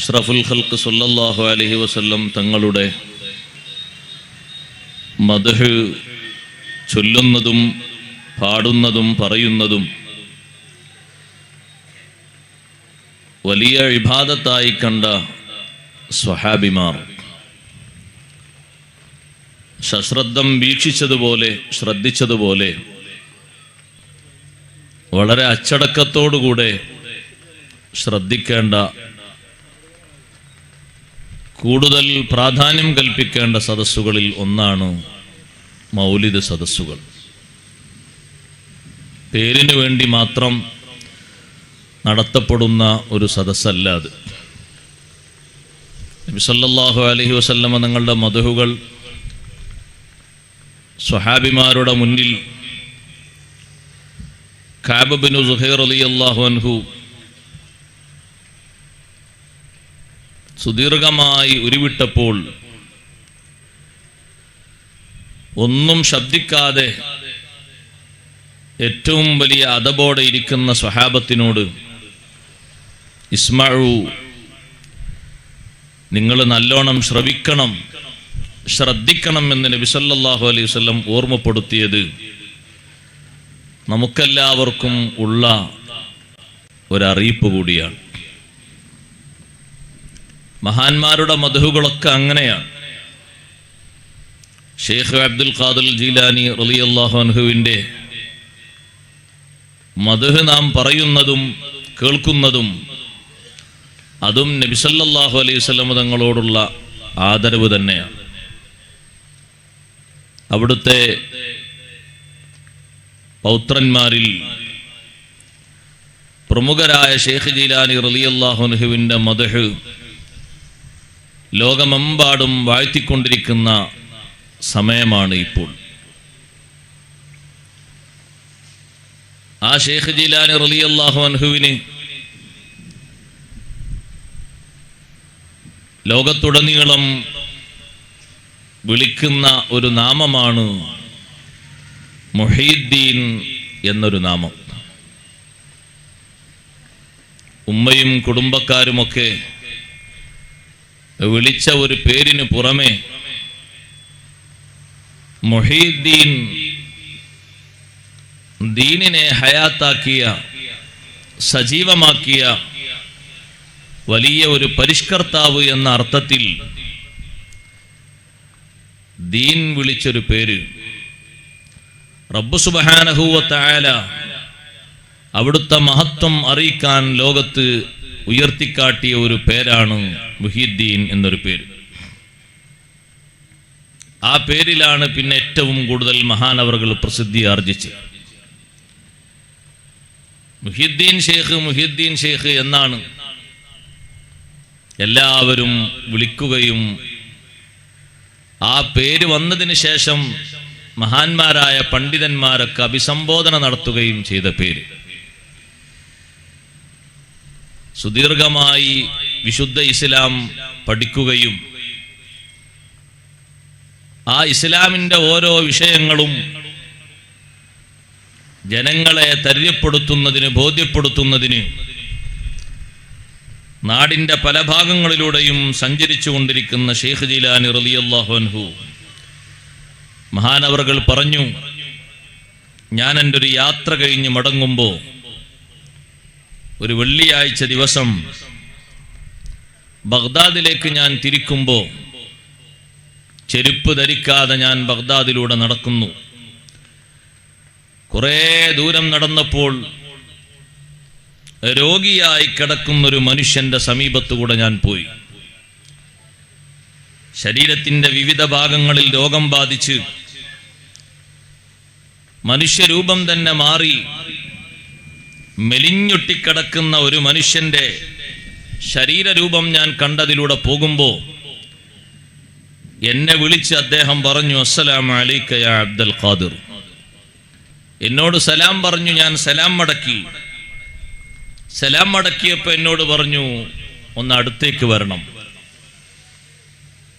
അഷ്റഫുൽ ഖൽക്ക് സല്ലല്ലാഹു അലഹി വസ്ല്ലം തങ്ങളുടെ മധു ചൊല്ലുന്നതും പാടുന്നതും പറയുന്നതും വലിയ വിഭാഗത്തായി കണ്ട സ്വഹാബിമാർ സശ്രദ്ധം വീക്ഷിച്ചതുപോലെ ശ്രദ്ധിച്ചതുപോലെ വളരെ അച്ചടക്കത്തോടുകൂടെ ശ്രദ്ധിക്കേണ്ട കൂടുതൽ പ്രാധാന്യം കൽപ്പിക്കേണ്ട സദസ്സുകളിൽ ഒന്നാണ് മൗലിദ് സദസ്സുകൾ. പേരിന് വേണ്ടി മാത്രം നടത്തപ്പെടുന്ന ഒരു സദസ്സല്ല അത്. നബിസല്ലാഹു അലഹി വസല്ലമ തങ്ങളുടെ മധുഹുകൾ സ്വഹാബിമാരുടെ മുന്നിൽ കാബബിനു സുഹൈർ അലി അള്ളാഹു അൻഹു സുദീർഘമായി ഉരുവിട്ടപ്പോൾ ഒന്നും ശബ്ദിക്കാതെ ഏറ്റവും വലിയ അതബോടെ ഇരിക്കുന്ന സ്വഹാബത്തിനോട് ഇസ്മാഴു നിങ്ങൾ നല്ലോണം ശ്രവിക്കണം ശ്രദ്ധിക്കണം എന്ന് നബിസല്ലാഹു അലൈഹി വല്ലം ഓർമ്മപ്പെടുത്തിയത് നമുക്കെല്ലാവർക്കും ഉള്ള ഒരറിയിപ്പ് കൂടിയാണ്. മഹാന്മാരുടെ മധുകളൊക്കെ അങ്ങനെയാണ്. ഷെയ്ഖ് അബ്ദുൽ ഖാദുൽ ജീലാനി റലി അള്ളാഹുഹുവിന്റെ മധുഹ് നാം പറയുന്നതും കേൾക്കുന്നതും അതും നബിസല്ലാഹു അലൈഹി സ്വലമ തങ്ങളോടുള്ള ആദരവ് തന്നെയാണ്. അവിടുത്തെ പൗത്രന്മാരിൽ പ്രമുഖരായ ഷെയ്ഖ് ജീലാനി റലിയല്ലാഹുനുഹുവിന്റെ മദഹ് ലോകമെമ്പാടും വാഴ്ത്തിക്കൊണ്ടിരിക്കുന്ന സമയമാണ് ഇപ്പോൾ. ആ ഷെയ്ഖ് ജീലാനി റലിയല്ലാഹു അൻഹുവിന് ലോകത്തുടനീളം വിളിക്കുന്ന ഒരു നാമമാണ് മൊഹീദ്ദീൻ എന്നൊരു നാമം. ഉമ്മയും കുടുംബക്കാരുമൊക്കെ വിളിച്ച ഒരു പേരിന് പുറമെ മൊഹീദ്ദീൻ ദീനിനെ ഹയാത്താക്കിയ സജീവമാക്കിയ വലിയ ഒരു പരിഷ്കർത്താവ് എന്ന അർത്ഥത്തിൽ ദീൻ വിളിച്ചൊരു പേര്. റബ്ബു സുബഹാനഹൂവത്തായാല അവിടുത്തെ മഹത്വം അറിയിക്കാൻ ലോകത്ത് ഉയർത്തിക്കാട്ടിയ ഒരു പേരാണ് മുഹിദ്ദീൻ എന്നൊരു പേര്. ആ പേരിലാണ് പിന്നെ ഏറ്റവും കൂടുതൽ മഹാനവറുകൾ പ്രസിദ്ധി ആർജിച്ചത്. മുഹിദ്ദീൻ ഷേഖ് മുഹിദ്ദീൻ ഷേഖ് എന്നാണ് എല്ലാവരും വിളിക്കുകയും ആ പേര് വന്നതിന് ശേഷം മഹാന്മാരായ പണ്ഡിതന്മാരൊക്കെ അഭിസംബോധന നടത്തുകയും ചെയ്ത പേര്. സുദീർഘമായി വിശുദ്ധ ഇസ്ലാം പഠിക്കുകയും ആ ഇസ്ലാമിന്റെ ഓരോ വിഷയങ്ങളും ജനങ്ങളെ തര്യപ്പെടുത്തുന്നതിന് ബോധ്യപ്പെടുത്തുന്നതിന് നാടിന്റെ പല ഭാഗങ്ങളിലൂടെയും സഞ്ചരിച്ചു കൊണ്ടിരിക്കുന്ന ഷെയ്ഖ് ജിലാനി റലിയല്ലാഹു അൻഹു മഹാനവറുകൾ പറഞ്ഞു ഞാൻ എന്റെ ഒരു യാത്ര കഴിഞ്ഞ് മടങ്ങുമ്പോൾ ഒരു വെള്ളിയാഴ്ച ദിവസം ബഗ്ദാദിലേക്ക് ഞാൻ തിരിക്കുമ്പോൾ ചെരുപ്പ് ധരിക്കാതെ ഞാൻ ബഗ്ദാദിലൂടെ നടക്കുന്നു. കുറേ ദൂരം നടന്നപ്പോൾ രോഗിയായി കിടക്കുന്നൊരു മനുഷ്യന്റെ സമീപത്തുകൂടെ ഞാൻ പോയി. ശരീരത്തിന്റെ വിവിധ ഭാഗങ്ങളിൽ രോഗം ബാധിച്ച് മനുഷ്യരൂപം തന്നെ മാറി മെലിഞ്ഞൊട്ടിക്കിടക്കുന്ന ഒരു മനുഷ്യന്റെ ശരീരരൂപം ഞാൻ കണ്ടതിലൂടെ പോകുമ്പോൾ എന്നെ വിളിച്ച് അദ്ദേഹം പറഞ്ഞു അസ്സലാം അലൈക്കയ അബ്ദുൽ ഖാദിർ. എന്നോട് സലാം പറഞ്ഞു ഞാൻ സലാം മടക്കി. സലാം മടക്കിയപ്പോൾ എന്നോട് പറഞ്ഞു ഒന്ന് അടുത്തേക്ക് വരണം.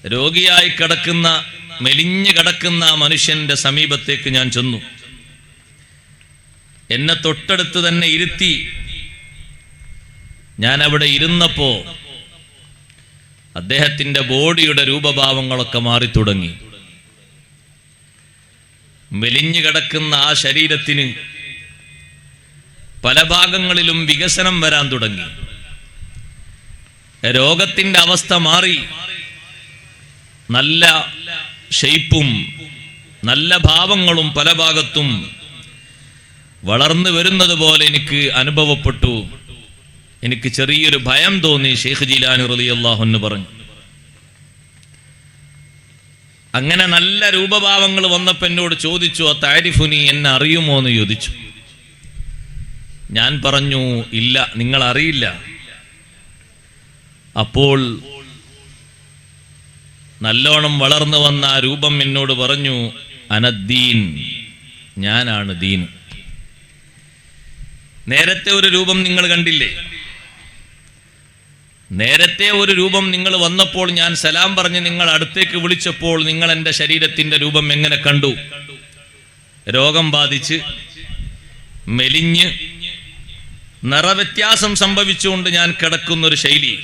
രോഗിയായി കിടക്കുന്ന മെലിഞ്ഞു കിടക്കുന്ന മനുഷ്യന്റെ സമീപത്തേക്ക് ഞാൻ ചെന്നു. എന്നെ തൊട്ടടുത്ത് തന്നെ ഇരുത്തി. ഞാൻ അവിടെ ഇരുന്നപ്പോ അദ്ദേഹത്തിന്റെ ബോഡിയുടെ രൂപഭാവങ്ങളൊക്കെ മാറി തുടങ്ങി. മെലിഞ്ഞു കിടക്കുന്ന ആ ശരീരത്തിന് പല ഭാഗങ്ങളിലും വികസനം വരാൻ തുടങ്ങി. രോഗത്തിന്റെ അവസ്ഥ മാറി. നല്ല ഷെയ്പ്പും നല്ല ഭാവങ്ങളും പല ഭാഗത്തും വളർന്നു വരുന്നത് പോലെ എനിക്ക് അനുഭവപ്പെട്ടു. എനിക്ക് ചെറിയൊരു ഭയം തോന്നി ഷെയ്ഖ് ജീലാനു റലി അള്ളാഹുന്ന് പറഞ്ഞു. അങ്ങനെ നല്ല രൂപഭാവങ്ങൾ വന്നപ്പോൾ എന്നോട് ചോദിച്ചു ആ താരിഫുനി എന്നെ അറിയുമോ എന്ന് ചോദിച്ചു. ഞാൻ പറഞ്ഞു ഇല്ല നിങ്ങൾ അറിയില്ല. അപ്പോൾ നല്ലോണം വളർന്നു വന്ന ആ രൂപം എന്നോട് പറഞ്ഞു അനദ്ദീൻ ഞാനാണ് ദീൻ. നേരത്തെ ഒരു രൂപം നിങ്ങൾ കണ്ടില്ലേ? നേരത്തെ ഒരു രൂപം നിങ്ങൾ വന്നപ്പോൾ ഞാൻ സലാം പറഞ്ഞ് നിങ്ങൾ അടുത്തേക്ക് വിളിച്ചപ്പോൾ നിങ്ങൾ എന്റെ ശരീരത്തിന്റെ രൂപം എങ്ങനെ കണ്ടു? രോഗം ബാധിച്ച് മെലിഞ്ഞ് നിറവ്യത്യാസം സംഭവിച്ചുകൊണ്ട് ഞാൻ കിടക്കുന്ന ഒരു ശൈലി.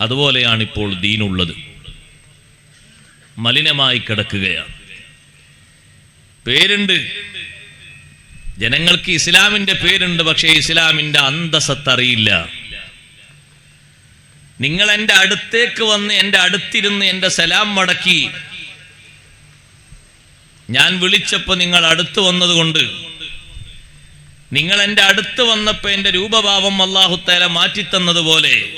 അതുപോലെയാണ് ഇപ്പോൾ ദീനുള്ളത്. മലിനമായി കിടക്കുകയാണ്. പേരുണ്ട് ജനങ്ങൾക്ക് ഇസ്ലാമിന്റെ പേരുണ്ട് പക്ഷേ ഇസ്ലാമിന്റെ അന്തസത്ത് അറിയില്ല. നിങ്ങൾ എന്റെ അടുത്തേക്ക് വന്ന് എന്റെ അടുത്തിരുന്ന് എന്റെ സലാം മടക്കി. ഞാൻ വിളിച്ചപ്പോൾ നിങ്ങൾ അടുത്ത് വന്നതുകൊണ്ട്. നിങ്ങൾ എന്റെ അടുത്ത് വന്നപ്പോൾ എന്റെ രൂപഭാവം അള്ളാഹുത്തേല മാറ്റിത്തന്നതുപോലെ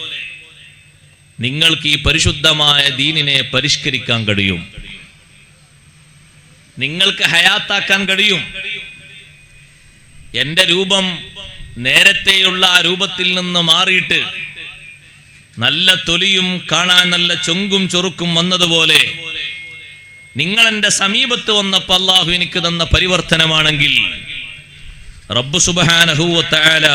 നിങ്ങൾക്ക് ഈ പരിശുദ്ധമായ ദീനിനെ പരിഷ്കരിക്കാൻ കഴിയും. നിങ്ങൾക്ക് ഹയാത്താക്കാൻ കഴിയും. എന്റെ രൂപം നേരത്തെയുള്ള ആ രൂപത്തിൽ നിന്ന് മാറിയിട്ട് നല്ല തൊലിയും കാണാൻ നല്ല ചൊങ്കും ചൊറുക്കും വന്നതുപോലെ നിങ്ങൾ എന്റെ സമീപത്ത് വന്നപ്പോൾ അള്ളാഹു എനിക്ക് തന്ന പരിവർത്തനമാണെങ്കിൽ റബ്ബു സുബാനഹൂവത്തായ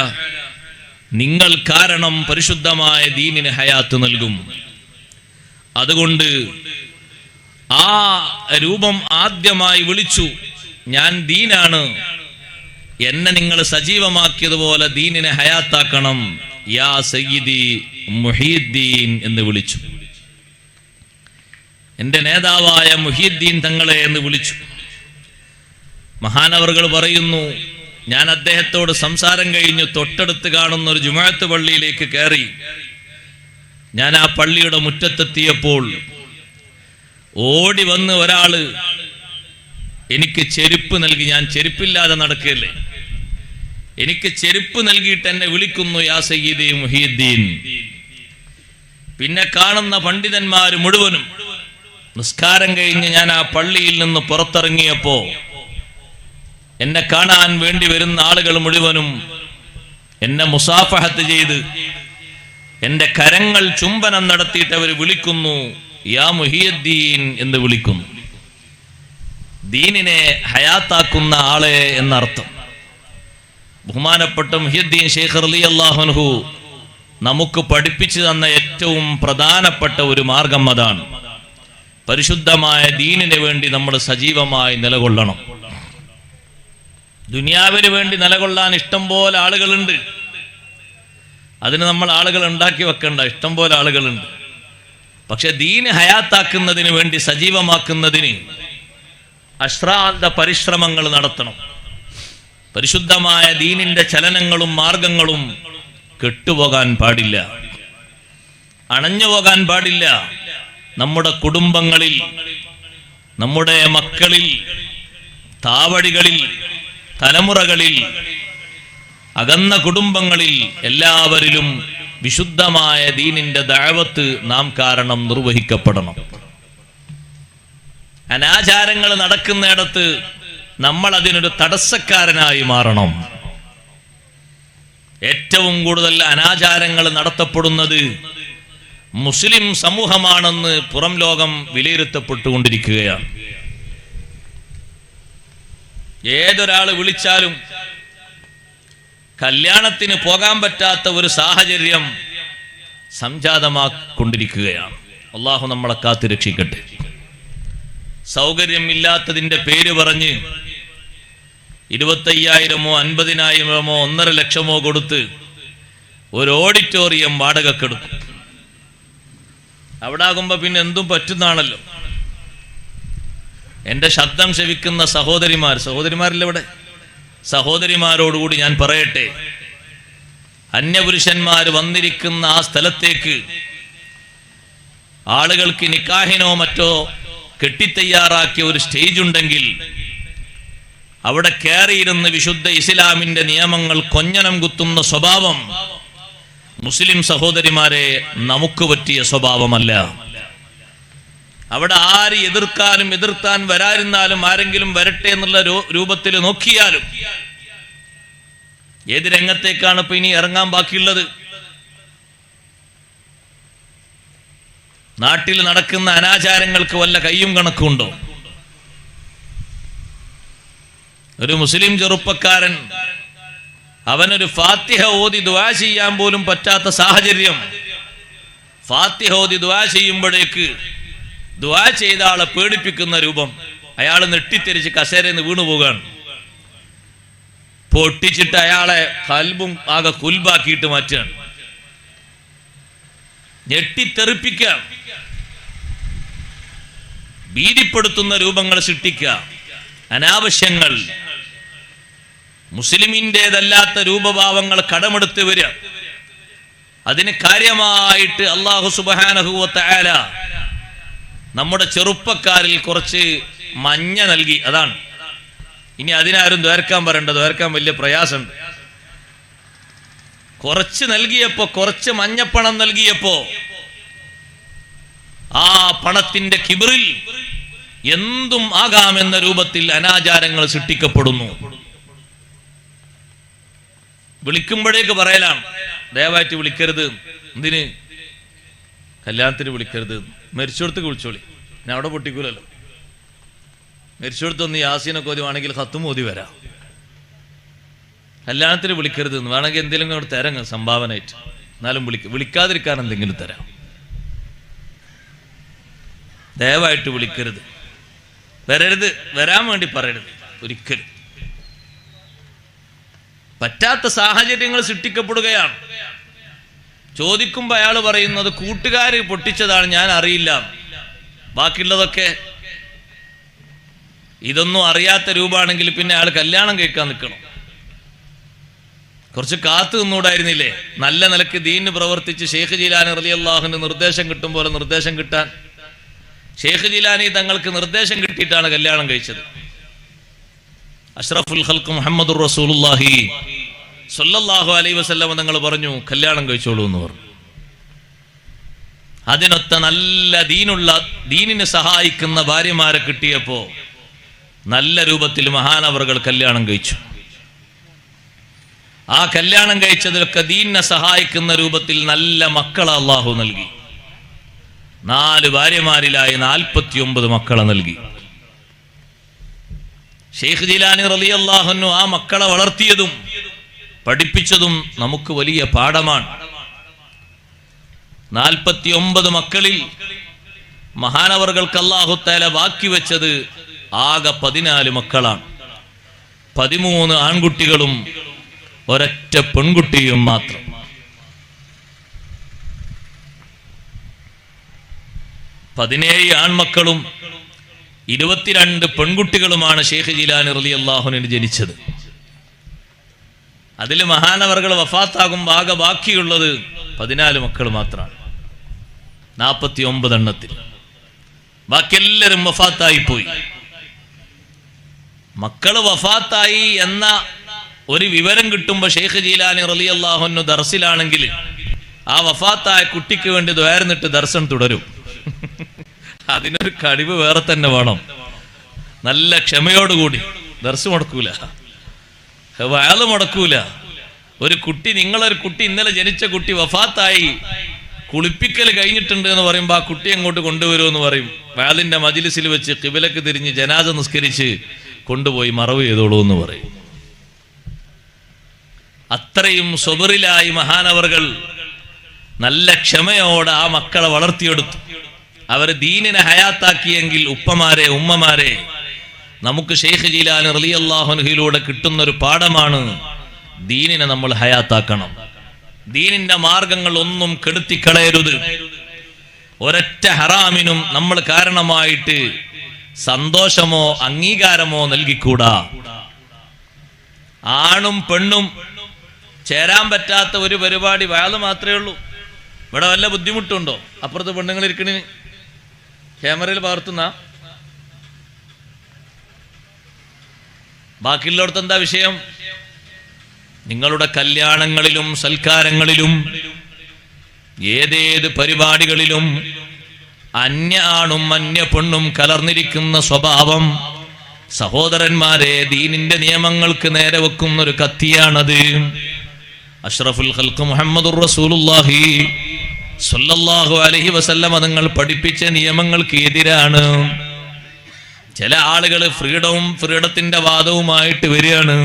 നിങ്ങൾ കാരണം പരിശുദ്ധമായ ദീനിന് ഹയാത്ത് നൽകും. അതുകൊണ്ട് ആ രൂപം ആദ്യമായി വിളിച്ചു ഞാൻ ദീനാണ്. എന്നെ നിങ്ങൾ സജീവമാക്കിയതുപോലെ ദീനിനെ ഹയാത്താക്കണം. യാ സയ്യിദി മുഹീദ്ദീൻ എന്ന് വിളിച്ചു. എന്റെ നേതാവായ മുഹീദ്ദീൻ തങ്ങളെ എന്ന് വിളിച്ചു. മഹാനവറുകൾ പറയുന്നു ഞാൻ അദ്ദേഹത്തോട് സംസാരം കഴിഞ്ഞ് തൊട്ടടുത്ത് കാണുന്ന ഒരു ജുമാഅത്ത് പള്ളിയിലേക്ക് കയറി. ഞാൻ ആ പള്ളിയുടെ മുറ്റത്തെത്തിയപ്പോൾ ഓടി വന്ന് ഒരാൾ എനിക്ക് ചെരുപ്പ് നൽകി ഞാൻ ചെരുപ്പില്ലാതെ നടക്കുകയല്ലേ? എനിക്ക് ചെരുപ്പ് നൽകിയിട്ട് എന്നെ വിളിക്കുന്നു യാ സയ്യിദി മുഹീദ്ദീൻ. പിന്നെ കാണുന്ന പണ്ഡിതന്മാർ മുഴുവനും നിസ്കാരം കഴിഞ്ഞ് ഞാൻ ആ പള്ളിയിൽ നിന്ന് പുറത്തിറങ്ങിയപ്പോ എന്നെ കാണാൻ വേണ്ടി വരുന്ന ആളുകൾ മുഴുവനും എന്നെ മുസാഫഹത്ത് ചെയ്ത് എന്റെ കരങ്ങൾ ചുംബനം നടത്തിയിട്ട് അവർ വിളിക്കുന്നു യാ മുഹിയദ്ദീൻ എന്ന് വിളിക്കുന്നു. ദീനിനെ ഹയാത്താക്കുന്ന ആളെ എന്നർത്ഥം. ബഹുമാനപ്പെട്ട മുഹ്യദ്ദീൻ ഷെയ്ഖ് അലി അള്ളാഹുൻഹു നമുക്ക് പഠിപ്പിച്ചു തന്ന ഏറ്റവും പ്രധാനപ്പെട്ട ഒരു മാർഗം അതാണ്. പരിശുദ്ധമായ ദീനിന് വേണ്ടി നമ്മൾ സജീവമായി നിലകൊള്ളണം. ദുനിയാവിന് വേണ്ടി നിലകൊള്ളാൻ ഇഷ്ടം പോലെ ആളുകളുണ്ട്. അതിന് നമ്മൾ ആളുകൾ ഉണ്ടാക്കി വെക്കണ്ട ഇഷ്ടം പോലെ ആളുകളുണ്ട്. പക്ഷെ ദീന് ഹയാത്താക്കുന്നതിന് വേണ്ടി സജീവമാക്കുന്നതിന് അശ്രാന്ത പരിശ്രമങ്ങൾ നടത്തണം. പരിശുദ്ധമായ ദീനിന്റെ ചലനങ്ങളും മാർഗങ്ങളും കെട്ടുപോകാൻ പാടില്ല. അണഞ്ഞു പോകാൻ പാടില്ല. നമ്മുടെ കുടുംബങ്ങളിൽ നമ്മുടെ മക്കളിൽ താവടികളിൽ തലമുറകളിൽ അകന്ന കുടുംബങ്ങളിൽ എല്ലാവരിലും വിശുദ്ധമായ ദീനിന്റെ ദഴവത്ത് നാം കാരണം നിർവഹിക്കപ്പെടണം. അനാചാരങ്ങൾ നടക്കുന്നിടത്ത് നമ്മൾ അതിനൊരു തടസ്സക്കാരനായി മാറണം. ഏറ്റവും കൂടുതൽ അനാചാരങ്ങൾ നടത്തപ്പെടുന്നത് മുസ്ലിം സമൂഹമാണെന്ന് പുറം ലോകം വിലയിരുത്തപ്പെട്ടുകൊണ്ടിരിക്കുകയാണ്. ഏതൊരാൾ വിളിച്ചാലും കല്യാണത്തിന് പോകാൻ പറ്റാത്ത ഒരു സാഹചര്യം സംജാതമാക്കൊണ്ടിരിക്കുകയാണ്. അള്ളാഹു നമ്മളെ കാത്തു രക്ഷിക്കട്ടെ സൗകര്യമില്ലാത്തതിന്റെ പേര് പറഞ്ഞ് ഇരുപത്തയ്യായിരമോ അൻപതിനായിരമോ ഒന്നര ലക്ഷമോ കൊടുത്ത് ഒരു ഓഡിറ്റോറിയം വാടകക്കെടുക്കും അവിടെ ആകുമ്പോ പിന്നെ എന്തും പറ്റുന്നാണല്ലോ. എന്റെ ശബ്ദം ശവിക്കുന്ന സഹോദരിമാർ സഹോദരിമാരില്ല ഇവിടെ? സഹോദരിമാരോടുകൂടി ഞാൻ പറയട്ടെ. അന്യപുരുഷന്മാർ വന്നിരിക്കുന്ന ആ സ്ഥലത്തേക്ക് ആളുകൾക്ക് നിക്കാഹിനോ മറ്റോ കെട്ടിത്തയ്യാറാക്കിയ ഒരു സ്റ്റേജ് ഉണ്ടെങ്കിൽ അവിടെ കയറിയിരുന്ന് വിശുദ്ധ ഇസ്ലാമിന്റെ നിയമങ്ങൾ കൊഞ്ഞനം കുത്തുന്ന സ്വഭാവം മുസ്ലിം സഹോദരിമാരെ നമുക്ക് പറ്റിയ സ്വഭാവമല്ല. അവിടെ ആര് എതിർക്കാനും എതിർത്താൻ വരാതിരുന്നാലും ആരെങ്കിലും വരട്ടെ എന്നുള്ള രൂപത്തിൽ നോക്കിയാലും ഏത് രംഗത്തേക്കാണ് ഇപ്പൊ ഇനി ഇറങ്ങാൻ ബാക്കിയുള്ളത്? നാട്ടിൽ നടക്കുന്ന അനാചാരങ്ങൾക്ക് വല്ല കയ്യും കണക്കുണ്ടോ ഒരു മുസ്ലിം ചെറുപ്പക്കാരൻ അവനൊരു ഫാത്തിഹ ഓതി ദ്വാ ചെയ്യാൻ പോലും പറ്റാത്ത സാഹചര്യം. ഫാത്തിഹ ഓതി ദ്വാ ചെയ്യുമ്പോഴേക്ക് ദ്വാ ചെയ്ത ആളെ പേടിപ്പിക്കുന്ന രൂപം. അയാൾ നെട്ടിത്തെരിച്ച് കസേരന്ന് വീണു പോവുകയാണ്. പൊട്ടിച്ചിട്ട് അയാളെ കൽബും ആകെ കുൽബാക്കിയിട്ട് മാറ്റുകയാണ്. ഞെട്ടിത്തെറിപ്പിക്കുക ഭീതിപ്പെടുത്തുന്ന രൂപങ്ങൾ സൃഷ്ടിക്കുക. അനാവശ്യങ്ങൾ. മുസ്ലിമിന്റെതല്ലാത്ത രൂപഭാവങ്ങൾ കടമെടുത്ത് വരിക. അതിന് കാര്യമായിട്ട് അള്ളാഹു സുബാനഹുവല നമ്മുടെ ചെറുപ്പക്കാരിൽ കുറച്ച് മഞ്ഞ നൽകി. അതാണ്. ഇനി അതിനാരും ദ്വേർക്കാൻ പറയണ്ട. ദ്വേർക്കാൻ വലിയ പ്രയാസമുണ്ട്. കുറച്ച് നൽകിയപ്പോ കുറച്ച് മഞ്ഞപ്പണം നൽകിയപ്പോ ആ പണത്തിന്റെ കിബിറിൽ എന്തും ആകാമെന്ന രൂപത്തിൽ അനാചാരങ്ങൾ സൃഷ്ടിക്കപ്പെടുന്നു. വിളിക്കുമ്പോഴേക്ക് പറയലാണ് ദയവായിട്ട് വിളിക്കരുത്. എന്തിന്? കല്യാണത്തിന് വിളിക്കരുത്. മരിച്ചെടുത്ത് വിളിച്ചോളി. ഞാൻ അവിടെ പൊട്ടിക്കൂലല്ലോ. മരിച്ചെടുത്തൊന്ന് യാസീനൊക്കെ ഓതിവാണെങ്കിൽ കത്തും ഓതി വരാം. കല്യാണത്തിന് വിളിക്കരുത് എന്ന് വേണമെങ്കിൽ എന്തെങ്കിലും കൂടെ തരങ്ങ് സംഭാവനയായിട്ട്. എന്നാലും വിളിക്ക വിളിക്കാതിരിക്കാൻ എന്തെങ്കിലും തരാം. ദയവായിട്ട് വിളിക്കരുത്. വരരുത് വരാൻ വേണ്ടി പറയരുത് ഒരിക്കലും. പറ്റാത്ത സാഹചര്യങ്ങൾ സൃഷ്ടിക്കപ്പെടുകയാണ്. ചോദിക്കുമ്പോൾ അയാൾ പറയുന്നത് കൂട്ടുകാർ പൊട്ടിച്ചതാണ് ഞാൻ അറിയില്ല. ബാക്കിയുള്ളതൊക്കെ ഇതൊന്നും അറിയാത്ത രൂപമാണെങ്കിൽ പിന്നെ അയാൾ കല്യാണം കഴിക്കാൻ നിൽക്കണം. കുറച്ച് കാത്തു നിന്നൂടായിരുന്നില്ലേ? നല്ല നിലയ്ക്ക് ദീന് പ്രവർത്തിച്ച് ഷെയ്ഖ് ജീലാൻ റലി അള്ളാഹുവിന്റെ നിർദ്ദേശം കിട്ടും പോലെ നിർദ്ദേശം കിട്ടാൻ ഷെയ്ഖ് ജിലാനി തങ്ങൾക്ക് നിർദ്ദേശം കിട്ടിയിട്ടാണ് കല്യാണം കഴിച്ചത്. അഷ്റഫുൽ ഹൽക്ക് മുഹമ്മദ് റസൂലുല്ലാഹി സല്ലല്ലാഹു അലൈഹി വസല്ലം തങ്ങൾ പറഞ്ഞു കല്യാണം കഴിച്ചോളൂ എന്ന് പറഞ്ഞു. അതിനൊത്ത നല്ല ദീനുള്ള ദീനിനെ സഹായിക്കുന്ന ഭാര്യമാരെ കിട്ടിയപ്പോ നല്ല രൂപത്തിൽ മഹാനവറുകൾ കല്യാണം കഴിച്ചു. ആ കല്യാണം കഴിച്ചതിലൊക്കെ ദീനിനെ സഹായിക്കുന്ന രൂപത്തിൽ നല്ല മക്കളെ അള്ളാഹു നൽകി. നാല് ഭാര്യമാരിലായി നാൽപ്പത്തി ഒമ്പത് മക്കളെ നൽകി. ഷെയ്ഖ് ജിലാനി റലി അള്ളാഹുനു ആ മക്കളെ വളർത്തിയതും പഠിപ്പിച്ചതും നമുക്ക് വലിയ പാഠമാണ്. നാൽപ്പത്തി ഒമ്പത് മക്കളിൽ മഹാനവറുകൾക്ക് അള്ളാഹുത്താല ബാക്കി വെച്ചത് ആകെ പതിനാല് മക്കളാണ്. പതിമൂന്ന് ആൺകുട്ടികളും ഒരൊറ്റ പെൺകുട്ടിയും മാത്രം. പതിനേഴ് ആൺമക്കളും ഇരുപത്തിരണ്ട് പെൺകുട്ടികളുമാണ് ഷെയ്ഖ് ജിലാനി റലി അള്ളാഹുവിന് ജനിച്ചത്. അതിൽ മഹാനവറുകൾ വഫാത്താകും ആകെ ബാക്കിയുള്ളത് പതിനാല് മക്കൾ മാത്രമാണ്. നാൽപ്പത്തി ഒമ്പത് എണ്ണത്തിൽ. ബാക്കി എല്ലാവരും വഫാത്തായി പോയി മക്കൾ വഫാത്തായി എന്ന ഒരു വിവരം കിട്ടുമ്പോൾ ഷെയ്ഖ് ജീലാനി റലി അള്ളാഹുന്നു ദർസിലാണെങ്കിൽ ആ വഫാത്തായ കുട്ടിക്ക് വേണ്ടി ദ്വാരന്നിട്ട് ദർശനം തുടരും. അതിനൊരു കഴിവ് വേറെ തന്നെ വേണം. നല്ല ക്ഷമയോടുകൂടി. ദർശ മുടക്കൂല. വയൽ മുടക്കൂല. ഒരു കുട്ടി നിങ്ങളൊരു കുട്ടി ഇന്നലെ ജനിച്ച കുട്ടി വഫാത്തായി. കുളിപ്പിക്കൽ കഴിഞ്ഞിട്ടുണ്ട് എന്ന് പറയുമ്പോൾ ആ കുട്ടി അങ്ങോട്ട് കൊണ്ടുവരുമെന്ന് പറയും. വയലിന്റെ മജിലിസിൽ വെച്ച് കിബിലക്ക് തിരിഞ്ഞ് ജനാജ നിസ്കരിച്ച് കൊണ്ടുപോയി മറവ് ചെയ്തോളൂ എന്ന് പറയും. അത്രയും സ്വബറിലായി മഹാനവറുകൾ നല്ല ക്ഷമയോടെ ആ മക്കളെ വളർത്തിയെടുത്തു. അവർ ദീനിനെ ഹയാത്താക്കിയെങ്കിൽ ഉപ്പമാരെ ഉമ്മമാരെ നമുക്ക് ഷെയ്ഖ് ജീലാൻ റലിയല്ലാഹുനഹിലൂടെ കിട്ടുന്ന ഒരു പാഠമാണ് ദീനിനെ നമ്മൾ ഹയാത്താക്കണം. ദീനിന്റെ മാർഗങ്ങൾ ഒന്നും കെടുത്തിക്കളയരുത്. ഒരൊറ്റ ഹറാമിനും നമ്മൾ കാരണമായിട്ട് സന്തോഷമോ അംഗീകാരമോ നൽകിക്കൂടാ. ആണും പെണ്ണും ചേരാൻ പറ്റാത്ത ഒരു പരിപാടി വയാത് മാത്രമേ ഉള്ളൂ. ഇവിടെ വല്ല ബുദ്ധിമുട്ടുണ്ടോ? അപ്പുറത്ത് പെണ്ണുങ്ങൾ ഇരിക്കണിന് ക്യാമറയിൽ പകർത്തുന്ന ബാക്കിയുള്ളടത്ത് എന്താ വിഷയം? നിങ്ങളുടെ കല്യാണങ്ങളിലും സൽക്കാരങ്ങളിലും ഏതേത് പരിപാടികളിലും അന്യ ആണും അന്യ പെണ്ണും കലർന്നിരിക്കുന്ന സ്വഭാവം സഹോദരന്മാരെ ദീനിന്റെ നിയമങ്ങൾക്ക് നേരെ വെക്കുന്ന ഒരു കത്തിയാണത്. അഷ്റഫുൽ ഹൽക്ക് മുഹമ്മദുർ റസൂലുള്ളാഹി സ്വല്ലല്ലാഹു അലൈഹി വസല്ലമ തങ്ങൾ പഠിപ്പിച്ച നിയമങ്ങൾക്ക് എതിരാണ് ചില ആളുകൾ ഫ്രീഡവും ഫ്രീഡത്തിന്റെ വാദവുമായിട്ട് വരികയാണ്.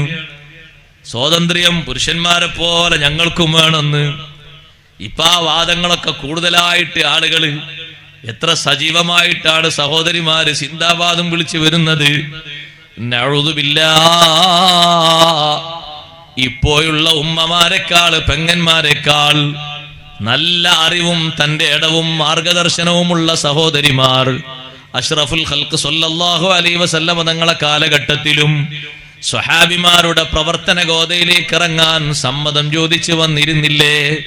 സ്വാതന്ത്ര്യം പുരുഷന്മാരെ പോലെ ഞങ്ങൾക്കും വേണമെന്ന്. ഇപ്പൊ ആ വാദങ്ങളൊക്കെ കൂടുതലായിട്ട് ആളുകൾ എത്ര സജീവമായിട്ടാണ് സഹോദരിമാര് സിന്ദാബാദും വിളിച്ചു വരുന്നത്. നഴുതുമില്ല ഇപ്പോഴുള്ള ഉമ്മമാരെക്കാൾ പെങ്ങന്മാരെക്കാൾ നല്ല അറിവും തന്റെ ഇടവും മാർഗദർശനവുമുള്ള സഹോദരിമാർ. അഷ്റഫുൽ ഹൽക്ക് സൊല്ലാഹു അലൈ വസല്ലമ തങ്ങളെ കാലഘട്ടത്തിലും സ്വഹാബിമാരുടെ പ്രവർത്തന ഗോതയിലേക്ക് ഇറങ്ങാൻ സമ്മതം ചോദിച്ചു വന്നിരുന്നില്ലേ?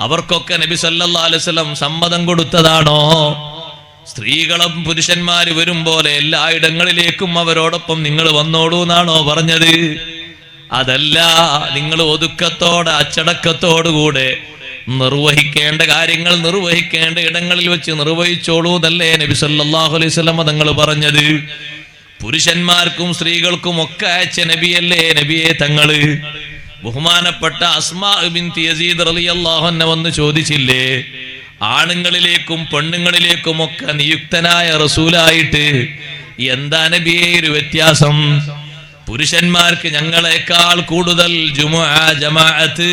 അവർക്കൊക്കെ നബി സല്ലാ അലൈഹി വസല്ലം സമ്മതം കൊടുത്തതാണോ? സ്ത്രീകളും പുരുഷന്മാര് വരും പോലെ എല്ലായിടങ്ങളിലേക്കും അവരോടൊപ്പം നിങ്ങൾ വന്നോളൂ എന്നാണോ പറഞ്ഞത്? അതല്ല നിങ്ങൾ ഒതുക്കത്തോടെ അച്ചടക്കത്തോടുകൂടെ നിർവഹിക്കേണ്ട കാര്യങ്ങൾ നിർവഹിക്കേണ്ട ഇടങ്ങളിൽ വെച്ച് നിർവഹിച്ചോളൂ എന്നല്ലേ നബി സല്ലല്ലാഹു അലൈഹി വസല്ലം തങ്ങൾ പറഞ്ഞത്. പുരുഷന്മാർക്കും സ്ത്രീകൾക്കും ഒക്കെ അയച്ച നബിയല്ലേ? നബിയെ തങ്ങൾ ബഹുമാനപ്പെട്ട അസ്മാ ബിൻതി യസീദ് റളിയല്ലാഹു അൻഹ വന്ന് ചോദിച്ചില്ലേ? ആണുങ്ങളിലേക്കും പെണ്ണുങ്ങളിലേക്കും ഒക്കെ നിയുക്തനായ റസൂലായിട്ട് എന്താ നബിയെ ഒരു വ്യത്യാസം? പുരുഷന്മാർക്ക് ഞങ്ങളെക്കാൾ കൂടുതൽ ജുമുഅ ജമാഅത്ത്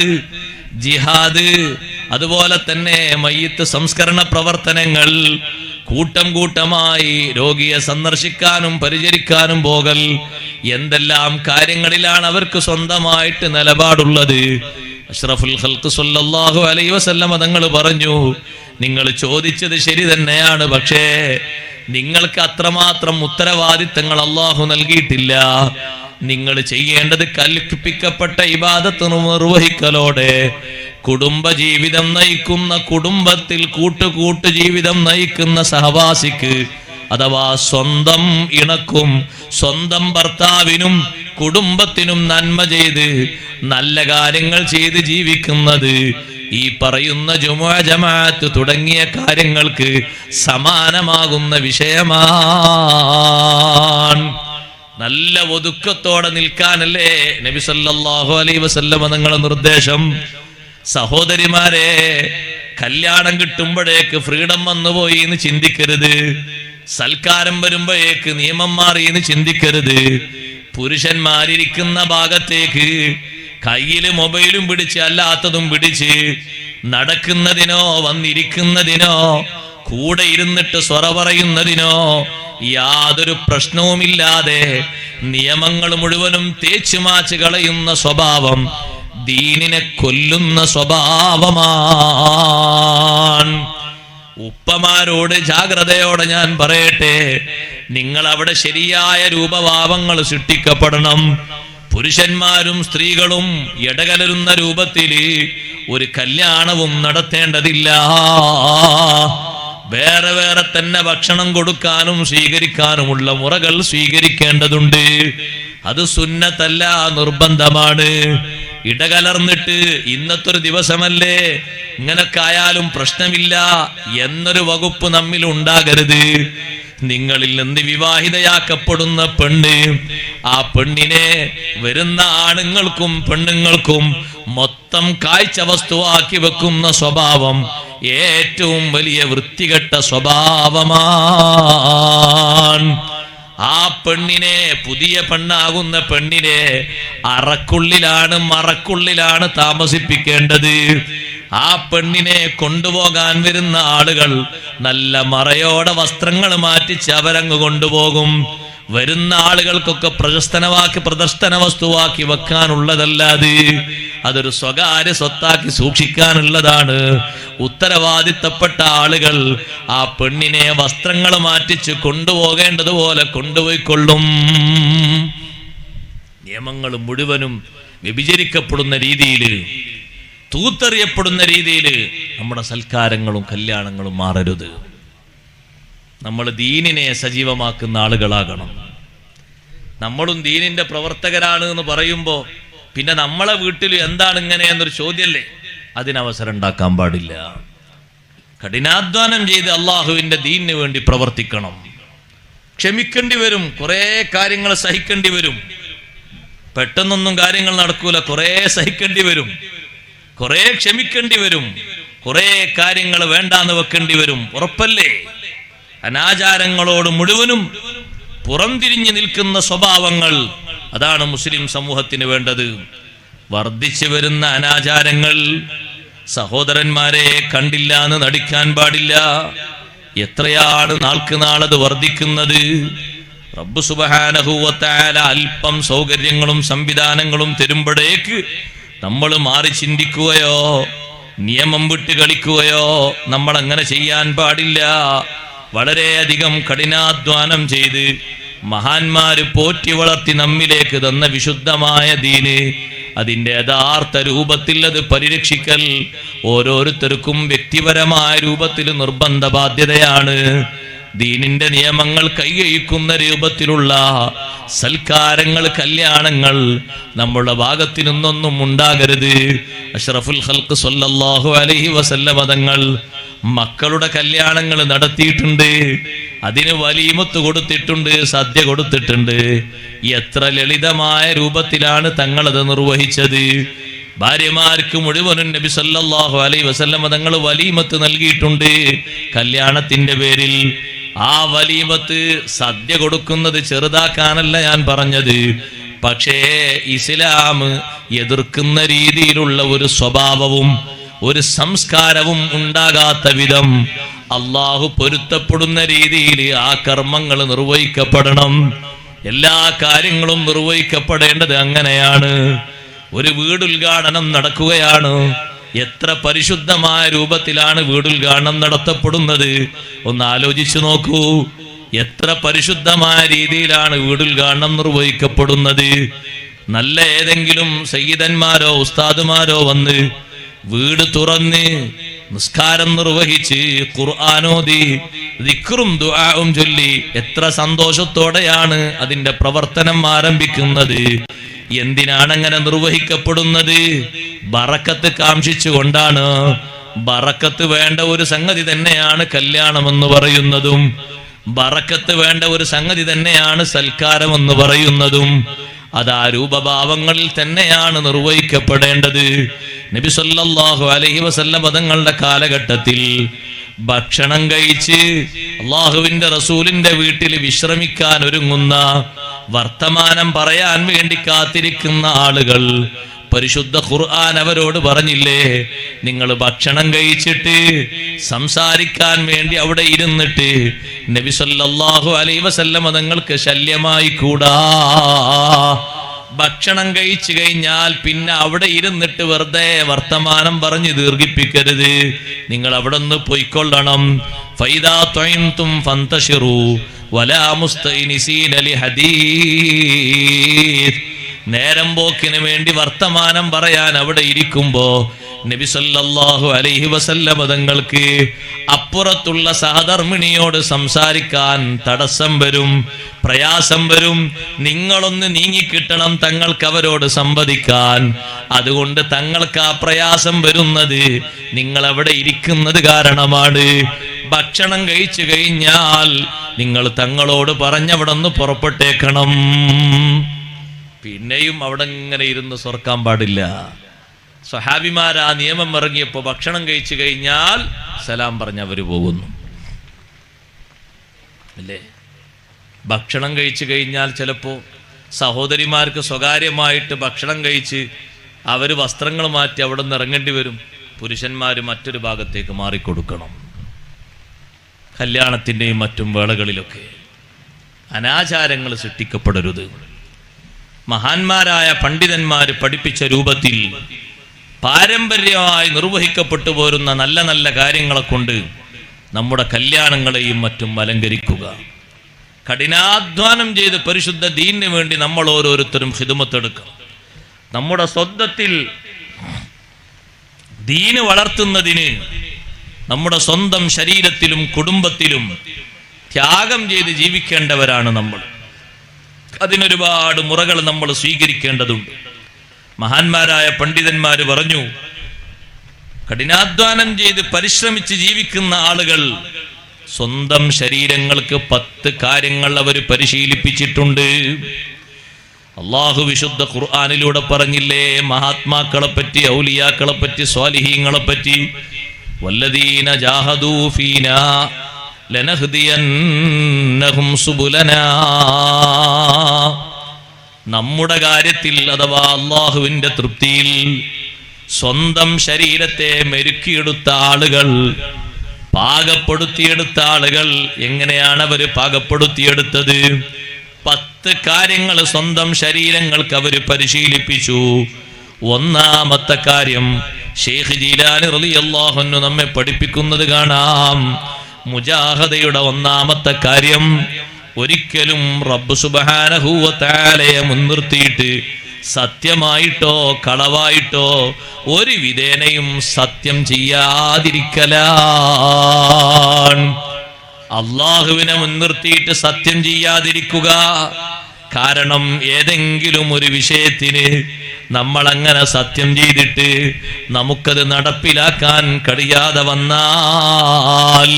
ജിഹാദ് അതുപോലെ തന്നെ മയ്യത്ത് സംസ്കരണ പ്രവർത്തനങ്ങൾ കൂട്ടം കൂട്ടമായി രോഗിയെ സന്ദർശിക്കാനും പരിചരിക്കാനും പോകൽ എന്തെല്ലാം കാര്യങ്ങളിലാണ് അവർക്ക് സ്വന്തമായിട്ട് നിലപാടുള്ളത്? അഷ്റഫുൽ ഹൽക്ക് സല്ലല്ലാഹു അലൈ വസല്ലമ തങ്ങൾ പറഞ്ഞു നിങ്ങൾ ചോദിച്ചത് ശരി തന്നെയാണ് പക്ഷേ നിങ്ങൾക്ക് അത്രമാത്രം ഉത്തരവാദിത്തങ്ങൾ അള്ളാഹു നൽകിയിട്ടില്ല. നിങ്ങൾ ചെയ്യേണ്ടത് കൽപ്പിക്കപ്പെട്ട ഇബാദത്ത് നിർവഹിക്കലോടെ. കുടുംബ ജീവിതം നയിക്കുന്ന കുടുംബത്തിൽ കൂട്ടുകൂട്ട് ജീവിതം നയിക്കുന്ന സഹവാസിക്ക് അഥവാ സ്വന്തം ഇണക്കും സ്വന്തം ഭർത്താവിനും കുടുംബത്തിനും നന്മ ചെയ്ത് നല്ല കാര്യങ്ങൾ ചെയ്ത് ജീവിക്കുന്നത് ഈ പറയുന്ന ജുമുഅ ജമാഅത്ത് തുടങ്ങിയ കാര്യങ്ങൾക്ക് സമാനമാകുന്ന വിഷയമാണ് നല്ല ഒതുക്കത്തോടെ നിൽക്കാനല്ലേ നബി സല്ലാഹു അലൈ വസല്ലമ നിങ്ങളെ നിർദ്ദേശം? സഹോദരിമാരെ കല്യാണം കിട്ടുമ്പോഴേക്ക് ഫ്രീഡം വന്നുപോയി എന്ന് ചിന്തിക്കരുത്. സൽക്കാരം വരുമ്പോഴേക്ക് നിയമം മാറി എന്ന് ചിന്തിക്കരുത്. പുരുഷന്മാരിക്കുന്ന ഭാഗത്തേക്ക് കയ്യിൽ മൊബൈലും പിടിച്ച് അല്ലാത്തതും പിടിച്ച് നടക്കുന്നതിനോ വന്നിരിക്കുന്നതിനോ കൂടെ ഇരുന്നിട്ട് സ്വറ പറയുന്നതിനോ യാതൊരു പ്രശ്നവുമില്ലാതെ നിയമങ്ങൾ മുഴുവനും തേച്ചു മാച്ച് കളയുന്ന സ്വഭാവം ദീനിനെ കൊല്ലുന്ന സ്വഭാവമാണ് ഉപ്പമാരോട് ജാഗ്രതയോടെ ഞാൻ പറയട്ടെ നിങ്ങൾ അവിടെ ശരിയായ രൂപഭാവങ്ങൾ സൃഷ്ടിക്കപ്പെടണം. പുരുഷന്മാരും സ്ത്രീകളും ഇടകലരുന്ന രൂപത്തിൽ ഒരു കല്യാണവും നടത്തേണ്ടതില്ല. വേറെ വേറെ തന്നെ ഭക്ഷണം കൊടുക്കാനും സ്വീകരിക്കാനുമുള്ള മുറകൾ സ്വീകരിക്കേണ്ടതുണ്ട്. അത് സുന്നത്തല്ല നിർബന്ധമാണ്. ഇടകലർന്നിട്ട് ഇന്നത്തെ ഒരു ദിവസമല്ലേ? ഇങ്ങനൊക്കെ ആയാലും പ്രശ്നമില്ല എന്നൊരു വകുപ്പ് നമ്മിൽ ഉണ്ടാകരുത്. നിങ്ങളിൽ നിന്ന് വിവാഹിതയാക്കപ്പെടുന്ന പെണ്ണ് ആ പെണ്ണിനെ വരുന്ന ആണുങ്ങൾക്കും പെണ്ണുങ്ങൾക്കും മൊത്തം കാഴ്ച വസ്തുവാക്കി വെക്കുന്ന സ്വഭാവം ഏറ്റവും വലിയ വൃത്തികെട്ട സ്വഭാവമാണ് ആ പെണ്ണിനെ പുതിയ പെണ്ണാകുന്ന പെണ്ണിനെ അറക്കുള്ളിലാണ് മറക്കുള്ളിലാണ് താമസിപ്പിക്കേണ്ടത്. ആ പെണ്ണിനെ കൊണ്ടുപോകാൻ വരുന്ന ആളുകൾ നല്ല മറയോടെ വസ്ത്രങ്ങൾ മാറ്റി അവരങ്ങ് കൊണ്ടുപോകും. വരുന്ന ആളുകൾക്കൊക്കെ പ്രശസ്തനവാക്കി പ്രദർശന വസ്തുവാക്കി വെക്കാനുള്ളതല്ലാതെ അതൊരു സ്വകാര്യ സ്വത്താക്കി സൂക്ഷിക്കാനുള്ളതാണ്. ഉത്തരവാദിത്തപ്പെട്ട ആളുകൾ ആ പെണ്ണിനെ വസ്ത്രങ്ങൾ മാറ്റിച്ച് കൊണ്ടുപോകേണ്ടതുപോലെ കൊണ്ടുപോയിക്കൊള്ളും. നിയമങ്ങൾ മുഴുവനും വ്യഭിചരിക്കപ്പെടുന്ന രീതിയിൽ തൂത്തെറിയപ്പെടുന്ന രീതിയിൽ നമ്മുടെ സൽക്കാരങ്ങളും കല്യാണങ്ങളും മാറരുത്. നമ്മൾ ദീനിനെ സജീവമാക്കുന്ന ആളുകളാകണം. നമ്മളും ദീനിന്റെ പ്രവർത്തകരാണ് എന്ന് പറയുമ്പോൾ പിന്നെ നമ്മളെ വീട്ടിൽ എന്താണ് ഇങ്ങനെ എന്നൊരു ചോദ്യമല്ലേ അതിനവസരം ഉണ്ടാക്കാൻ പാടില്ല. കഠിനാധ്വാനം ചെയ്ത് അള്ളാഹുവിന്റെ ദീനിന് വേണ്ടി പ്രവർത്തിക്കണം. ക്ഷമിക്കേണ്ടി വരും കുറേ കാര്യങ്ങൾ സഹിക്കേണ്ടി വരും. പെട്ടെന്നൊന്നും കാര്യങ്ങൾ നടക്കൂല കുറേ സഹിക്കേണ്ടി വരും. കുറേ ക്ഷമിക്കേണ്ടി വരും കുറേ കാര്യങ്ങൾ വേണ്ടാന്ന് വെക്കേണ്ടി വരും. ഉറപ്പല്ലേ? അനാചാരങ്ങളോട് മുഴുവനും പുറംതിരിഞ്ഞു നിൽക്കുന്ന സ്വഭാവങ്ങൾ അതാണ് മുസ്ലിം സമൂഹത്തിന് വേണ്ടത്. വർദ്ധിച്ചു വരുന്ന അനാചാരങ്ങൾ സഹോദരന്മാരെ കണ്ടില്ല എന്ന് നടിക്കാൻ പാടില്ല. എത്രയാണ് നാൾക്ക് നാളത് വർദ്ധിക്കുന്നത്? റബ്ബ് സുബഹാനഹൂവത്തായ അല്പം സൗകര്യങ്ങളും സംവിധാനങ്ങളും തരുമ്പോഴേക്ക് നമ്മൾ മാറി ചിന്തിക്കുകയോ നിയമം വിട്ട് കളിക്കുകയോ നമ്മൾ അങ്ങനെ ചെയ്യാൻ പാടില്ല. വളരെയധികം കഠിനാധ്വാനം ചെയ്ത് മഹാന്മാര് പോറ്റി വളർത്തി നമ്മിലേക്ക് തന്ന വിശുദ്ധമായ ദീന് അതിന്റെ യഥാർത്ഥ രൂപത്തിൽ അത് പരിരക്ഷിക്കൽ ഓരോരുത്തർക്കും വ്യക്തിപരമായ രൂപത്തിൽ നിർബന്ധ ബാധ്യതയാണ്. ദീനിന്റെ നിയമങ്ങൾ കൈകഴിക്കുന്ന രൂപത്തിലുള്ള സൽക്കാരങ്ങൾ കല്യാണങ്ങൾ നമ്മുടെ ഭാഗത്തു നിന്നൊന്നും ഉണ്ടാകരുത്. അഷ്റഫുൽ ഹൽക്ക് സൊല്ലാഹു അലഹി വസല്ല മതങ്ങൾ മക്കളുടെ കല്യാണങ്ങൾ നടത്തിയിട്ടുണ്ട്. അതിന് വലിയമത്ത് കൊടുത്തിട്ടുണ്ട് സദ്യ കൊടുത്തിട്ടുണ്ട്. എത്ര ലളിതമായ രൂപത്തിലാണ് തങ്ങളത് നിർവഹിച്ചത്. ഭാര്യമാർക്ക് മുഴുവനും നബി സല്ലാഹു അലൈ വസല്ലം തങ്ങൾ വലിയമത്ത് നൽകിയിട്ടുണ്ട്. കല്യാണത്തിന്റെ പേരിൽ ആ വലീമത്ത് സദ്യ കൊടുക്കുന്നത് ചെറുതാക്കാനല്ല ഞാൻ പറഞ്ഞത്. പക്ഷേ ഇസ്ലാം എതിർക്കുന്ന രീതിയിലുള്ള ഒരു സ്വഭാവവും ഒരു സംസ്കാരവും ഉണ്ടാകാത്ത വിധം അള്ളാഹു പൊരുത്തപ്പെടുന്ന രീതിയിൽ ആ കർമ്മങ്ങൾ നിർവഹിക്കപ്പെടണം. എല്ലാ കാര്യങ്ങളും നിർവഹിക്കപ്പെടേണ്ടത് അങ്ങനെയാണ്. ഒരു വീടുദ്ഘാടനം നടക്കുകയാണ്. എത്ര പരിശുദ്ധമായ രൂപത്തിലാണ് വീടുദ്ഘാടനം നടത്തപ്പെടുന്നത്? ഒന്ന് ആലോചിച്ചു നോക്കൂ. എത്ര പരിശുദ്ധമായ രീതിയിലാണ് വീടുദ്ഘാടനം നിർവഹിക്കപ്പെടുന്നത്? നല്ല ഏതെങ്കിലും സയ്യിദന്മാരോ ഉസ്താദുമാരോ വന്ന് വീട് തുറന്ന് നിസ്കാരം നിർവഹിച്ച് ഖുർആാനോദി ദിക്റും ദുആവും ചൊല്ലി എത്ര സന്തോഷത്തോടെയാണ് അതിന്റെ പ്രവർത്തനം ആരംഭിക്കുന്നത്. എന്തിനാണ് അങ്ങനെ നിർവഹിക്കപ്പെടുന്നത്? ബറക്കത്ത് കാംക്ഷിച്ചുകൊണ്ടാണ്. ബറക്കത്ത് വേണ്ട ഒരു സംഗതി തന്നെയാണ് കല്യാണം എന്ന് പറയുന്നതും. ബറക്കത്ത് വേണ്ട ഒരു സംഗതി തന്നെയാണ് സൽക്കാരം എന്ന് പറയുന്നതും. അത് രൂപഭാവങ്ങളിൽ തന്നെയാണ് നിർവഹിക്കപ്പെടേണ്ടത്. നബി സല്ലല്ലാഹു അലൈഹി വസല്ല പദങ്ങളുടെ കാലഘട്ടത്തിൽ ഭക്ഷണം കഴിച്ച് അള്ളാഹുവിന്റെ റസൂലിന്റെ വീട്ടിൽ വിശ്രമിക്കാൻ ഒരുങ്ങുന്ന വർത്തമാനം പറയാൻ വേണ്ടി കാത്തിരിക്കുന്ന ആളുകൾ പരിശുദ്ധ ഖുർആൻ അവരോട് പറഞ്ഞില്ലേ നിങ്ങൾ ഭക്ഷണം കഴിച്ചിട്ട് സംസാരിക്കാൻ വേണ്ടി അവിടെ ഇരുന്നിട്ട് നബി സല്ലല്ലാഹു അലൈഹി വസല്ലമ തങ്ങൾക്ക് ശല്യമായി കൂടാ. ഭക്ഷണം കഴിച്ചു കഴിഞ്ഞാൽ പിന്നെ അവിടെ ഇരുന്നിട്ട് വെറുതെ വർത്തമാനം പറഞ്ഞ് ദീർഘിപ്പിക്കരുത്. നിങ്ങൾ അവിടെ നിന്ന് പൊയ്ക്കൊള്ളണം. ഫൈദാ ത്വയിൻതും ഫന്തഷിറു. വലാ മുസ്തൈനിസീന ലിഹദീസ് നേരം പോക്കിന് വേണ്ടി വർത്തമാനം പറയാൻ അവിടെ ഇരിക്കുമ്പോ നബിസല്ലാഹു അലൈഹി വസല്ലമ തങ്ങൾക്ക് അപ്പുറത്തുള്ള സഹധർമ്മിണിയോട് സംസാരിക്കാൻ തടസ്സം വരും പ്രയാസം വരും. നിങ്ങളൊന്ന് നീങ്ങിക്കിട്ടണം തങ്ങൾക്ക് അവരോട് സംവദിക്കാൻ. അതുകൊണ്ട് തങ്ങൾക്ക് ആ പ്രയാസം വരുന്നത് നിങ്ങൾ അവിടെ ഇരിക്കുന്നത് കാരണമാണ്. ഭക്ഷണം കഴിച്ചു കഴിഞ്ഞാൽ നിങ്ങൾ തങ്ങളോട് പറഞ്ഞവിടെ നിന്ന് പുറപ്പെട്ടേക്കണം. പിന്നെയും അവിടെ ഇങ്ങനെ ഇരുന്ന് സ്വർക്കാൻ പാടില്ല. സ്വഹാബിമാർ ആ നിയമം ഇറങ്ങിയപ്പോൾ ഭക്ഷണം കഴിച്ചു കഴിഞ്ഞാൽ സലാം പറഞ്ഞ് അവർ പോകുന്നു. അല്ലേ? ഭക്ഷണം കഴിച്ചു കഴിഞ്ഞാൽ ചിലപ്പോൾ സഹോദരിമാർക്ക് സ്വകാര്യമായിട്ട് ഭക്ഷണം കഴിച്ച് അവർ വസ്ത്രങ്ങൾ മാറ്റി അവിടെ നിന്ന് ഇറങ്ങേണ്ടി വരും. പുരുഷന്മാർ മറ്റൊരു ഭാഗത്തേക്ക് മാറിക്കൊടുക്കണം. കല്യാണത്തിന്റെയും മറ്റും വേളകളിലൊക്കെ അനാചാരങ്ങൾ സൃഷ്ടിക്കപ്പെടരുത്. മഹാന്മാരായ പണ്ഡിതന്മാർ പഠിപ്പിച്ച രൂപത്തിൽ പാരമ്പര്യമായി നിർവഹിക്കപ്പെട്ടു പോരുന്ന നല്ല നല്ല കാര്യങ്ങളെ കൊണ്ട് നമ്മുടെ കല്യാണങ്ങളെയും മറ്റും അലങ്കരിക്കുക. കഠിനാധ്വാനം ചെയ്ത് പരിശുദ്ധ ദീനിന് വേണ്ടി നമ്മൾ ഓരോരുത്തരും ഹിതമത്തെടുക്കണം നമ്മുടെ സ്വന്തത്തിൽ ദീന് വളർത്തുന്നതിന് നമ്മുടെ സ്വന്തം ശരീരത്തിലും കുടുംബത്തിലും ത്യാഗം ചെയ്ത് ജീവിക്കേണ്ടവരാണ് നമ്മൾ. അതിനൊരുപാട് മുറകൾ നമ്മൾ സ്വീകരിക്കേണ്ടതുണ്ട്. മഹാന്മാരായ പണ്ഡിതന്മാർ പറഞ്ഞു കഠിനാധ്വാനം ചെയ്ത് പരിശ്രമിച്ച് ജീവിക്കുന്ന ആളുകൾ സ്വന്തം ശരീരങ്ങൾക്ക് പത്ത് കാര്യങ്ങൾ അവർ പരിശീലിപ്പിച്ചിട്ടുണ്ട്. അള്ളാഹു വിശുദ്ധ ഖുർആാനിലൂടെ പറഞ്ഞില്ലേ മഹാത്മാക്കളെ പറ്റി ഔലിയാക്കളെ പറ്റി സ്വാലിഹീങ്ങളെ പറ്റി വല്ലദീന ജാഹദൂ ഫീനാ ലനഹ്ദിയന്നഹും നമ്മുടെ കാര്യത്തിൽ അഥവാ അള്ളാഹുവിന്റെ തൃപ്തിയിൽ സ്വന്തം ശരീരത്തെ മെരുക്കിയെടുത്ത ആളുകൾ പാകപ്പെടുത്തിയെടുത്ത ആളുകൾ എങ്ങനെയാണ് അവർ പാകപ്പെടുത്തിയെടുത്തത്? പത്ത് കാര്യങ്ങൾ സ്വന്തം ശരീരങ്ങൾക്ക് അവർ പരിശീലിപ്പിച്ചു. ഒന്നാമത്തെ കാര്യം ഷെയ്ഖ് റളിയല്ലാഹു നമ്മെ പഠിപ്പിക്കുന്നത് കാണാം. മുജാഹദയുടെ ഒന്നാമത്തെ കാര്യം ഒരിക്കലും റബ്ബ് സുബാനഹൂവത്താലയെ മുൻനിർത്തിയിട്ട് സത്യമായിട്ടോ കളവായിട്ടോ ഒരു വിധേനയും സത്യം ചെയ്യാതിരിക്കലാണ്. അള്ളാഹുവിനെ മുൻനിർത്തിയിട്ട് സത്യം ചെയ്യാതിരിക്കുക കാരണം ഏതെങ്കിലും ഒരു വിഷയത്തിന് നമ്മൾ അങ്ങനെ സത്യം ചെയ്തിട്ട് നമുക്കത് നടപ്പിലാക്കാൻ കഴിയാതെ വന്നാൽ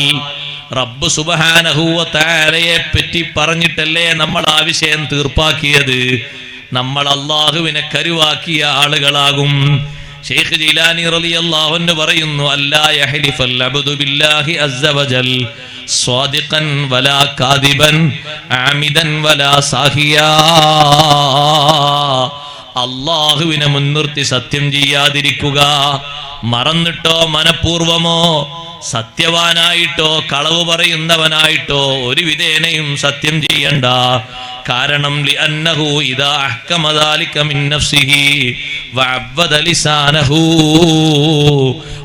റബ്ബ് സുബഹാനഹൂവത്താരയെ പറ്റി പറഞ്ഞിട്ടല്ലേ നമ്മൾ ആ വിഷയം തീർപ്പാക്കിയത്? നമ്മൾ അള്ളാഹുവിനെ കരുവാക്കിയ ആളുകളാകും. ഷെയ്ഖ് ജിലാനി റളിയല്ലാഹു അൻഹു പറയുന്നു അല്ലാ ബില്ലാഹി വലാ കാദിബൻ ആമിദൻ വലാ സാഹിയാ. അള്ളാഹുവിനെ മുൻനിർത്തി സത്യം ചെയ്യാതിരിക്കുക. മറന്നിട്ടോ മനഃപൂർവമോ സത്യവാനായിട്ടോ കളവ് പറയുന്നവനായിട്ടോ ഒരു വിധേനയും സത്യം ചെയ്യണ്ട. കാരണം ലിഅന്നഹു ഇദാ അഹ്കമ ദാലിക മിൻ നഫ്സിഹി ലിസാനഹു.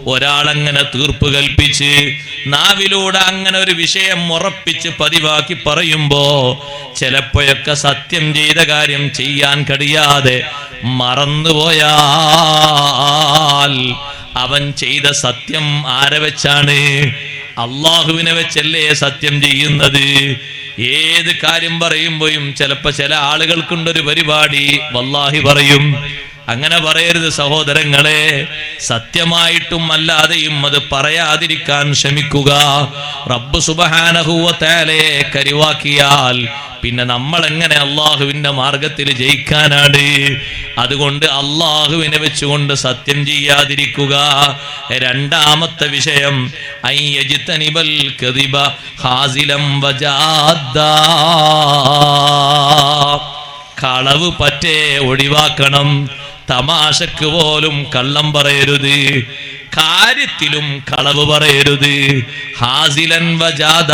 ഒരാളങ്ങനെ തീർപ്പ് കൽപ്പിച്ച് നാവിലൂടെ അങ്ങനെ ഒരു വിഷയം ഉറപ്പിച്ച് പതിവാക്കി പറയുമ്പോ ചിലപ്പോഴൊക്കെ സത്യം ചെയ്ത കാര്യം ചെയ്യാൻ കഴിയാതെ മറന്നുപോയാൽ അവൻ ചെയ്ത സത്യം ആരെ വെച്ചാണ്? അള്ളാഹുവിനെ വെച്ചല്ലേ സത്യം ചെയ്യുന്നത്? ഏത് കാര്യം പറയുമ്പോഴും ചിലപ്പോ ചില ആളുകൾക്കുണ്ടൊരു പരിപാടി വല്ലാഹി പറയും. അങ്ങനെ പറയരുത് സഹോദരങ്ങളെ. സത്യമായിട്ടും അല്ലാതെയും അത് പറയാതിരിക്കാൻ ശ്രമിക്കുക. റബ്ബ് സുബഹാനഹൂവത്തേലെ കരിവാക്കിയാൽ പിന്നെ നമ്മൾ എങ്ങനെ അള്ളാഹുവിന്റെ മാർഗത്തിൽ ജയിക്കാനാണ്? അതുകൊണ്ട് അള്ളാഹുവിനെ വെച്ചുകൊണ്ട് സത്യം ചെയ്യാതിരിക്കുക. രണ്ടാമത്തെ വിഷയം വജാദ കളവ് പറ്റേ ഒഴിവാക്കണം. തമാശക്ക് പോലും കള്ളം പറയരുത്. കാര്യത്തിലും കളവ് പറയരുത്. ഹാസിലൻ വജാദ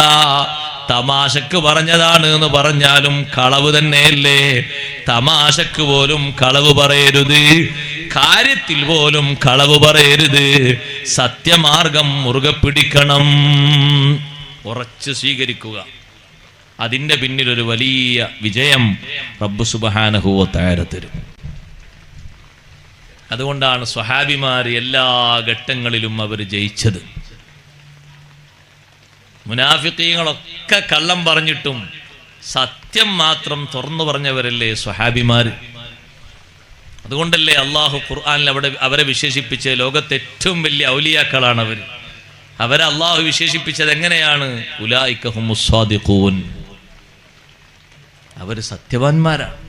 തമാശക്ക് പറഞ്ഞതാണ് എന്ന് പറഞ്ഞാലും കളവ് തന്നെയല്ലേ? തമാശക്ക് പോലും കളവ് പറയരുത്. കാര്യത്തിൽ പോലും കളവ് പറയരുത്. സത്യമാർഗം മുറുകെ പിടിക്കണം. ഉറച്ചു സ്വീകരിക്കുക. അതിന്റെ പിന്നിലൊരു വലിയ വിജയം റബ്ബ് സുബഹാനഹുവ തരും. അതുകൊണ്ടാണ് സ്വഹാബിമാർ എല്ലാ ഘട്ടങ്ങളിലും അവർ ജയിച്ചത്. മുനാഫിക്കീങ്ങളൊക്കെ കള്ളം പറഞ്ഞിട്ടും സത്യം മാത്രം തുറന്നു പറഞ്ഞവരല്ലേ സ്വഹാബിമാർ അതുകൊണ്ടല്ലേ അള്ളാഹു ഖുർആാനിൽ അവിടെ അവരെ വിശേഷിപ്പിച്ച് ലോകത്തെ ഏറ്റവും വലിയ ഔലിയാക്കളാണ് അവർ. അവരെ അള്ളാഹു വിശേഷിപ്പിച്ചത് എങ്ങനെയാണ്? ഉലായിക്കഹുമുസ്വാദിഖൂൻ അവർ സത്യവാന്മാരാണ്